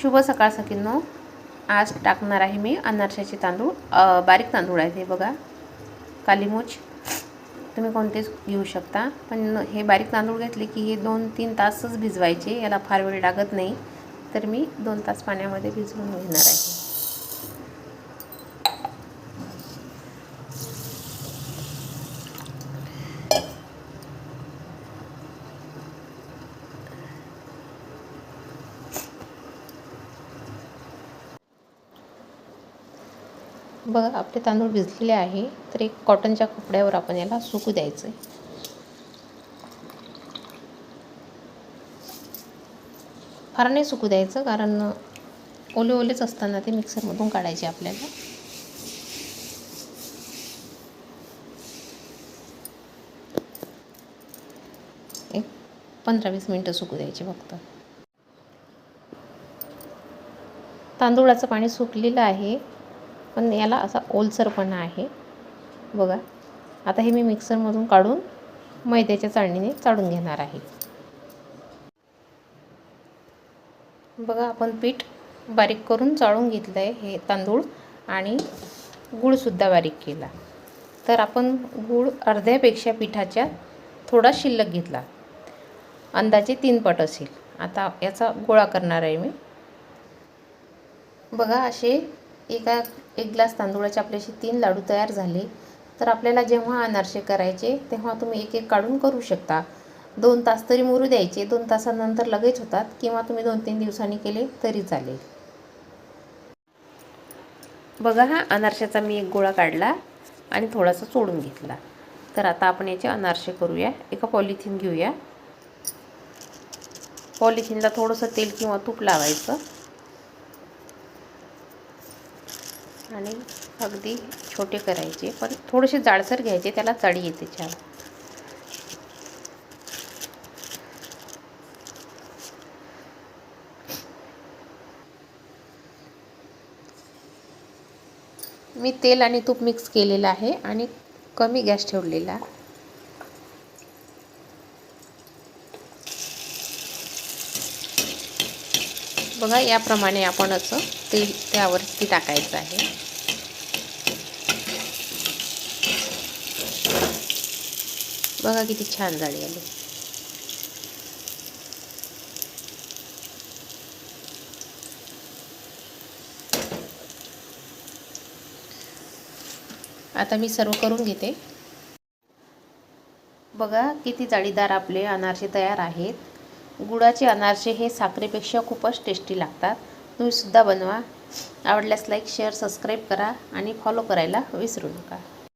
शुभ सकाळ सकींनो आज टाकणार आहे मी अनारशाचे तांदूळ. बारीक तांदूळ आहे हे बघा. कालीमूच तुम्ही कोणतेच घेऊ शकता. पण हे बारीक तांदूळ घेतले की हे दोन तीन तासच भिजवायचे. याला फार वेळ लागत नाही. तर मी दोन तास पाण्यामध्ये भिजवून घेणार आहे. बघा आपले तांदूळ भिजलेले आहे तर एक कॉटनच्या कपड्यावर आपण याला सुकू द्यायचं आहे फार नाही सुकू द्यायचं कारण ओले ओलेच असताना ते मिक्सरमधून काढायचे आपल्याला. एक पंधरा वीस मिनटं सुकू द्यायचे फक्त. तांदूळाचं पाणी सुकलेलं आहे. पण याला असा ओलसरपणा आहे. बघा. आता हे मी मिक्सरमधून काढून मैद्याच्या चाळणीने चाळून घेणार आहे. बघा आपण पीठ बारीक करून चाळून घेतलं आहे हे तांदूळ आणि गूळसुद्धा बारीक केला. तर आपण गूळ अर्ध्यापेक्षा पिठाच्या थोडा शिल्लक घेतला. अंदाजे तीन पट असेल. आता याचा गोळा करणार आहे मी. बघा असे एका एक ग्लास तांदूळाचे आपल्याशी तीन लाडू तयार झाले. तर आपल्याला जेव्हा अनारसे करायचे तेव्हा तुम्ही एक एक काढून करू शकता. दोन तास तरी मुरू द्यायचे. दोन तासानंतर लगेच होतात किंवा तुम्ही दोन तीन दिवसांनी केले तरी चालेल. बघा हा अनारशाचा मी एक गोळा काढला आणि थोडासा सोडून घेतला. तर आता आपण याचे अनारसे करूया. एका पॉलिथिन घेऊया. पॉलिथिनला थोडंसं तेल किंवा तूप लावायचं. आणि अगदी छोटे करायचे. पण थोडेसे जाडसर घ्यायचे त्याला चढी येते छान. मी तेल आणि तूप मिक्स केलेलं आहे आणि कमी गॅस ठेवलेला. बघा याप्रमाणे आपण असं तेल त्यावरती टाकायचं आहे. बघा किती छान जाळी आली. आता मी सर्व करून घेते. बघा किती जाळीदार आपले अनारसे तयार आहेत. गुळाचे अनारसे हे साखरेपेक्षा खूपच टेस्टी लागतात. तुम्ही सुद्धा बनवा. आवडल्यास लाईक शेअर सबस्क्राईब करा आणि फॉलो करायला विसरू नका.